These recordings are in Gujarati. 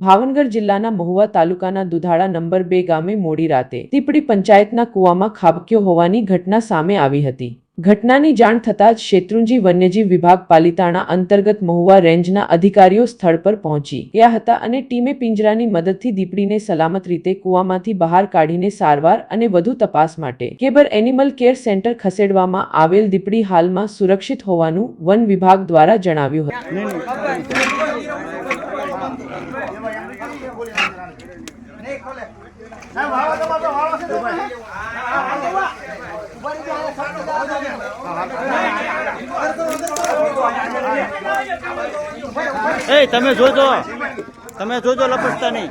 ભાવનગર જિલ્લાના મહુવા તાલુકાના દુધાળા નંબર બે ગામે મોડી રાતે દીપડી પંચાયતના કૂવામાં ખાબક્યો હોવાની ઘટના સામે આવી હતી. ઘટનાની જાણ થતાં જ શેત્રુંજી વન્યજીવ વિભાગ પાલિતાણા અંતર્ગત મહુવા રેન્જના અધિકારીઓ સ્થળ પર પહોંચી ગયા હતા અને ટીમે પિંજરાની મદદથી દીપડીને સલામત રીતે કૂવામાંથી બહાર કાઢીને સારવાર અને વધુ તપાસ માટે કેબર એનિમલ કેર સેન્ટર ખસેડવામાં આવેલ દીપડી હાલમાં સુરક્ષિત હોવાનું વન વિભાગ દ્વારા જણાવ્યું હતું. એ તમે જોજો. તમે જોજો લપસતા નહીં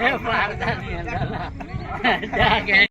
એ પારદા ની અંદર જા કે